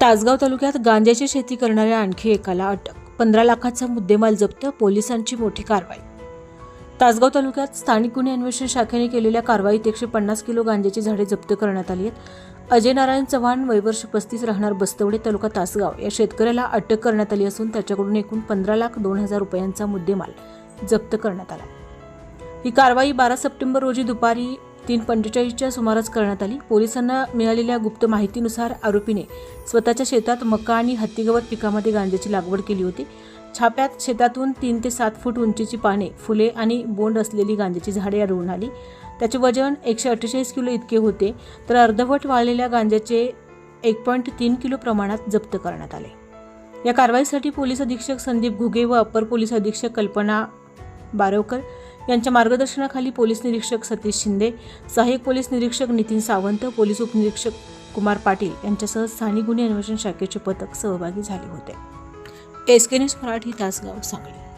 तासगाव तालुक्यात गांजाची शेती करणाऱ्या आणखी एकाला अटक. पंधरा लाखाचा मुद्देमाल जप्त पोलिसांची मोठी कारवाई. तासगाव तालुक्यात स्थानिक गुन्हे अन्वेषण शाखेने केलेल्या कारवाईत एकशे पन्नास किलो गांजाची झाडे जप्त करण्यात आली आहेत. अजय नारायण चव्हाण वयवर्ष पस्तीस राहणार बस्तवडे तालुका तासगाव. या शेतकऱ्याला अटक करण्यात आली असून त्याच्याकडून एकूण पंधरा लाख दोन हजार रुपयांचा मुद्देमाल जप्त करण्यात आला. ही कारवाई बारा सप्टेंबर रोजी दुपारी तीन पंचेचाळीसच्या सुमारास करण्यात आली. पोलिसांना मिळालेल्या गुप्त माहितीनुसार आरोपीने स्वतःच्या शेतात मका आणि हत्तीगवत पिकामध्ये गांजाची लागवड केली होती. छाप्यात शेतातून तीन ते सात फूट उंचीची पाने फुले आणि बोंड असलेली गांजाची झाडे आढळून आली. त्याचे वजन एकशे अठ्ठेचाळीस किलो इतके होते तर अर्धवट वाळलेल्या गांजाचे एक पॉईंट तीन किलो प्रमाणात जप्त करण्यात आले. या कारवाईसाठी पोलीस अधीक्षक संदीप घुगे व अपर पोलीस अधीक्षक कल्पना बारवकर यांच्या मार्गदर्शनाखाली पोलीस निरीक्षक सतीश शिंदे सहाय्यक पोलीस निरीक्षक नितीन सावंत पोलीस उपनिरीक्षक कुमार पाटील यांच्यासह स्थानिक गुन्हे अन्वेषण शाखेचे पथक सहभागी झाले होते. S K news Marathi Tasgaon Sangli.